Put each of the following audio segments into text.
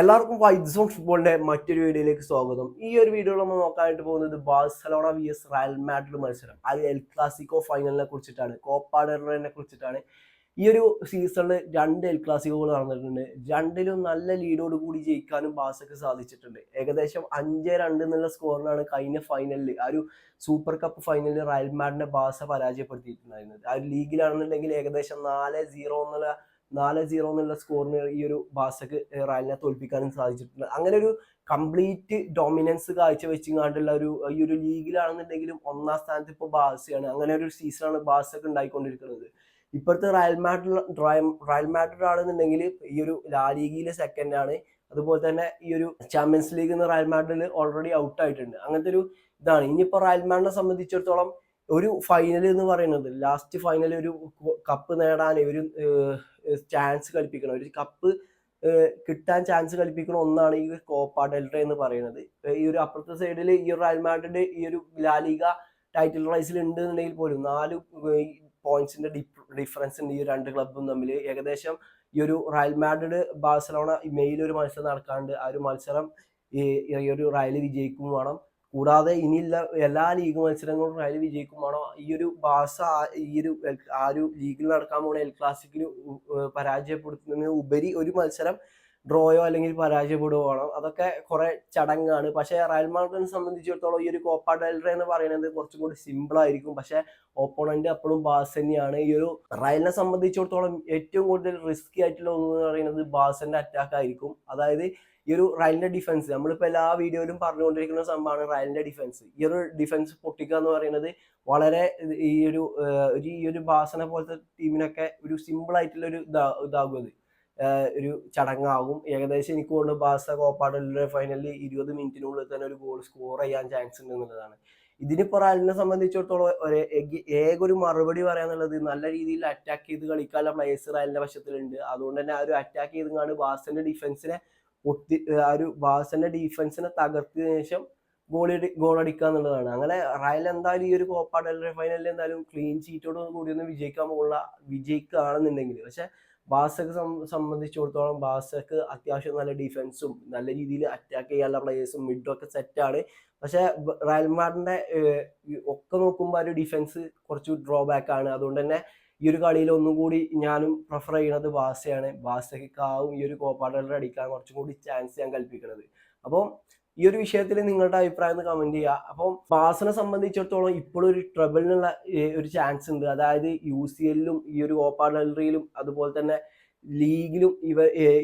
എല്ലാവർക്കും white zone ഫുട്ബോളിന്റെ മറ്റൊരു വീഡിയോയിലേക്ക് സ്വാഗതം. ഈ ഒരു വീഡിയോ നമ്മൾ നോക്കാനായിട്ട് പോകുന്നത് Barcelona V S Real Madrid മത്സരം. അത് എൽ ക്ലാസിക്കോ ഫൈനലിനെ കുറിച്ചിട്ടാണ് കോപ്പാഡറിനെ കുറിച്ചിട്ടാണ്. ഈ ഒരു സീസണിൽ രണ്ട് എൽ ക്ലാസിക്കോകൾ നടന്നിട്ടുണ്ട്. രണ്ടിലും നല്ല ലീഡോട് കൂടി ജയിക്കാനും ബാസക്ക് സാധിച്ചിട്ടുണ്ട്. ഏകദേശം അഞ്ച് രണ്ട് എന്നുള്ള സ്കോറിലാണ് കഴിഞ്ഞ ഫൈനലിൽ ആ ഒരു സൂപ്പർ കപ്പ് ഫൈനലിൽ റയൽ മാഡിനെ ബാസ പരാജയപ്പെടുത്തിയിട്ടുണ്ടായിരുന്നത്. ആ ഒരു ലീഗിലാണെന്നുണ്ടെങ്കിൽ ഏകദേശം നാല് സീറോ എന്നുള്ള നാല് സീറോ എന്നുള്ള സ്കോറിന് ഈ ഒരു ബാസക്ക് റയലിനെ തോൽപ്പിക്കാനും സാധിച്ചിട്ടുണ്ട്. അങ്ങനെ ഒരു കംപ്ലീറ്റ് ഡൊമിനൻസ് കാഴ്ചവെച്ചുകൊണ്ടുള്ള ഒരു ഈ ഒരു ലീഗിലാണെന്നുണ്ടെങ്കിലും ഒന്നാം സ്ഥാനത്ത് ഇപ്പോൾ ബാസയാണ് അങ്ങനെ ഒരു സീസണാണ് ബാസക്ക് ഉണ്ടായിക്കൊണ്ടിരിക്കുന്നത്. ഇപ്പോഴത്തെ റയൽ മാഡ്രിഡ് റയൽ മാഡ്രിഡ് ആണെന്നുണ്ടെങ്കിൽ ഈ ഒരു ലാ ലീഗിലെ സെക്കൻഡ് ആണ്. അതുപോലെ തന്നെ ഈ ഒരു ചാമ്പ്യൻസ് ലീഗ് എന്ന് റയൽ മാഡ്രിഡിൽ ഓൾറെഡി ഔട്ട് ആയിട്ടുണ്ട്. അങ്ങനത്തെ ഒരു ഇതാണ്. ഇനിയിപ്പോൾ റയൽ മാഡ്രിനെ സംബന്ധിച്ചിടത്തോളം ഒരു ഫൈനൽ എന്ന് പറയുന്നത് ലാസ്റ്റ് ഫൈനൽ ഒരു കപ്പ് നേടാൻ ഒരു ചാൻസ് കളിപ്പിക്കണം. ഒരു കപ്പ് കിട്ടാൻ ചാൻസ് കളിപ്പിക്കുന്ന ഒന്നാണ് ഈ കോപ്പ ഡെൽറ്റ എന്ന് പറയുന്നത്. ഈ ഒരു അപ്പുറത്തെ സൈഡിൽ ഈ റയൽ മാഡ്രിഡ് ഈ ഒരു ലാലിക ടൈറ്റിൽ റൈസിൽ ഉണ്ട് എന്നുണ്ടെങ്കിൽ പോലും നാല് പോയിന്റ്സിന്റെ ഡിഫറൻസ് ഉണ്ട് ഈ രണ്ട് ക്ലബും തമ്മിൽ ഏകദേശം ഈ ഒരു റയൽ മാഡ്രിഡ് ബാഴ്സലോണ മെയിൽ ഒരു മത്സരം നടക്കാണ്ട് ആ ഒരു മത്സരം ഈ ഒരു റയൽ വിജയിക്കും വേണം. കൂടാതെ ഇനിയുള്ള എല്ലാ ലീഗ് മത്സരങ്ങളും റയൽ വിജയിക്കുമാണോ ഈ ഒരു ബാസ ഈ ഒരു ആ ഒരു ലീഗിൽ നടക്കാൻ പോണ എൽ ക്ലാസിക്കിന് പരാജയപ്പെടുത്തുന്നതിന് ഉപരി ഒരു മത്സരം ഡ്രോയോ അല്ലെങ്കിൽ പരാജയപ്പെടുകയാണോ അതൊക്കെ കുറെ ചടങ്ങാണ്. പക്ഷേ റയൽ മാഡ്രിഡിനെ സംബന്ധിച്ചിടത്തോളം ഈ ഒരു കോപ്പ ഡെൽറെ എന്ന് പറയുന്നത് കുറച്ചും കൂടി സിമ്പിൾ ആയിരിക്കും. പക്ഷേ ഓപ്പോണന്റ് അപ്പോഴും ബാസ് തന്നെയാണ്. ഈ ഒരു റയലിനെ സംബന്ധിച്ചിടത്തോളം ഏറ്റവും കൂടുതൽ റിസ്കി ആയിട്ടുള്ള ഒന്ന് പറയുന്നത് ബാസിന്റെ അറ്റാക്ക് ആയിരിക്കും. അതായത് ഈ ഒരു റയലിന്റെ ഡിഫൻസ് നമ്മളിപ്പോൾ എല്ലാ വീഡിയോയിലും പറഞ്ഞുകൊണ്ടിരിക്കുന്ന സംഭവമാണ് റയലിന്റെ ഡിഫൻസ് ഈ ഒരു ഡിഫൻസ് പൊട്ടിക്കുക എന്ന് പറയുന്നത് വളരെ ഈ ഒരു ഈ ഒരു ബാസനെ പോലത്തെ ടീമിനൊക്കെ ഒരു സിമ്പിൾ ആയിട്ടുള്ള ഒരു ഇതാ ഇതാകും ഒരു ചടങ്ങാകും. ഏകദേശം എനിക്ക് തോന്നുന്നു ബാസ കോപ്പാടലിന്റെ ഫൈനലിൽ ഇരുപത് മിനിറ്റിനുള്ളിൽ തന്നെ ഒരു ഗോൾ സ്കോർ ചെയ്യാൻ ചാൻസ് ഉണ്ട് എന്നുള്ളതാണ്. ഇതിനിപ്പോ റയലിനെ സംബന്ധിച്ചിടത്തോളം ഒരു ഏക ഒരു മറുപടി പറയാന്നുള്ളത് നല്ല രീതിയിൽ അറ്റാക്ക് ചെയ്ത് കളിക്കാനുള്ള പ്ലേയേഴ്സ് റയലിന്റെ വശത്തിലുണ്ട്. അതുകൊണ്ട് തന്നെ ആ ഒരു അറ്റാക്ക് ചെയ്ത് ചെയ്തുകൊണ്ട് ബാസിന്റെ ഡിഫൻസിനെ ഒത്തി ആ ഒരു ബാസന്റെ ഡിഫൻസിനെ തകർത്തിയതിനു ശേഷം ഗോളി ഗോൾ അടിക്കുക എന്നുള്ളതാണ്. അങ്ങനെ റയൽ എന്തായാലും ഈ ഒരു കോപ്പ ഫൈനലിൽ എന്തായാലും ക്ലീൻ ചീറ്റോട് കൂടി ഒന്ന് വിജയിക്കാൻ പോകുള്ള വിജയിക്കുകയാണെന്നുണ്ടെങ്കിൽ. പക്ഷെ ബാസക്ക് സംബന്ധിച്ചിടത്തോളം ബാസക്ക് അത്യാവശ്യം നല്ല ഡിഫൻസും നല്ല രീതിയിൽ അറ്റാക്ക് ചെയ്യാനുള്ള പ്ലേയേഴ്സും മിഡും ഒക്കെ സെറ്റാണ് പക്ഷെ റയൽ മാഡിന്റെ ഒക്കെ നോക്കുമ്പോൾ ഒരു ഡിഫൻസ് കുറച്ച് ഡ്രോബാക്ക് ആണ്. അതുകൊണ്ട് തന്നെ ഈ ഒരു കളിയിൽ ഒന്നും കൂടി ഞാനും പ്രിഫർ ചെയ്യുന്നത് ബാസയാണ്. ബാസയ്ക്കാവും ഈ ഒരു കോപ്പാടലർ അടിക്കാൻ കുറച്ചും കൂടി ചാൻസ് ഞാൻ കൽപ്പിക്കുന്നത് അപ്പോൾ ഈ ഒരു വിഷയത്തിൽ നിങ്ങളുടെ അഭിപ്രായം കമന്റ് ചെയ്യുക. അപ്പം ബാസിനെ സംബന്ധിച്ചിടത്തോളം ഇപ്പോഴും ഒരു ട്രബിളിനുള്ള ഒരു ചാൻസ് ഉണ്ട്. അതായത് യു സി എല്ലിലും ഈ ഒരു കോപ്പാഡലറിയിലും അതുപോലെ തന്നെ ലീഗിലും ഇവ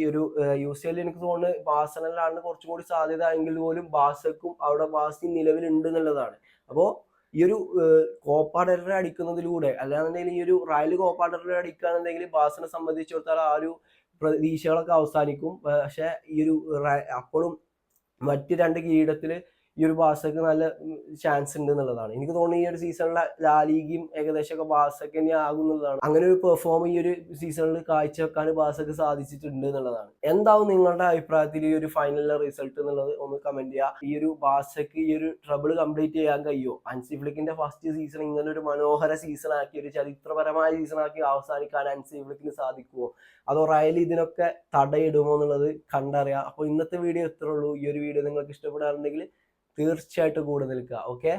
ഒരു യു സി എല്ലിൽ എനിക്ക് തോന്നുന്നു ബാസനലാണ് കുറച്ചും കൂടി സാധ്യത എങ്കിൽ പോലും ബാസക്കും അവിടെ ബാസി നിലവിലുണ്ട് എന്നുള്ളതാണ്. അപ്പോൾ ഈ ഒരു കോപ്പാഡർ അടിക്കുന്നതിലൂടെ അല്ലാന്നുണ്ടെങ്കിൽ ഈ ഒരു റയൽ കോപ്പാഡർ അടിക്കുകയാണെന്നുണ്ടെങ്കിൽ ബാസിനെ സംബന്ധിച്ചിടത്തോളം ആ ഒരു പ്രതീക്ഷകളൊക്കെ അവസാനിക്കും. പക്ഷേ ഈ ഒരു അപ്പോഴും മറ്റ് രണ്ട് കിരീടത്തിൽ ഈ ഒരു ബാസക്ക് നല്ല ചാൻസ് ഉണ്ട് എന്നുള്ളതാണ്. എനിക്ക് തോന്നുന്നു ഈ ഒരു സീസണിലെ ഏകദേശം ഏകദേശമൊക്കെ ബാസക്ക് തന്നെ ആകുന്നതാണ് അങ്ങനെ ഒരു പെർഫോം ഈ ഒരു സീസണിൽ കാഴ്ചവെക്കാൻ ബാസക്ക് സാധിച്ചിട്ടുണ്ട് എന്നുള്ളതാണ്. എന്താവും നിങ്ങളുടെ അഭിപ്രായത്തിൽ ഈ ഒരു ഫൈനലിലെ റിസൾട്ട് എന്നുള്ളത്? ഒന്ന് കമന്റ് ചെയ്യുക ഈ ഒരു ബാസക്ക് ഈ ഒരു ട്രബിൾ കംപ്ലീറ്റ് ചെയ്യാൻ കഴിയുമോ? അൻസി ഫ്ലിക്കിന്റെ ഫസ്റ്റ് സീസൺ ഇങ്ങനെ ഒരു മനോഹര സീസൺ ആക്കി ഒരു ചരിത്രപരമായ സീസൺ ആക്കി അവസാനിക്കാൻ അൻസി ഫ്ലിക്കിന് സാധിക്കുമോ? അതോ റയൽ ഇതിനൊക്കെ തടയിടുമോ എന്നുള്ളത് കണ്ടറിയാം. അപ്പോൾ ഇന്നത്തെ വീഡിയോ എത്ര ഉള്ളൂ. ഈ ഒരു വീഡിയോ നിങ്ങൾക്ക് ഇഷ്ടപ്പെടാറുണ്ടെങ്കിൽ തീർച്ചയായിട്ടും കൂടെ നിൽക്കുക ഓക്കെ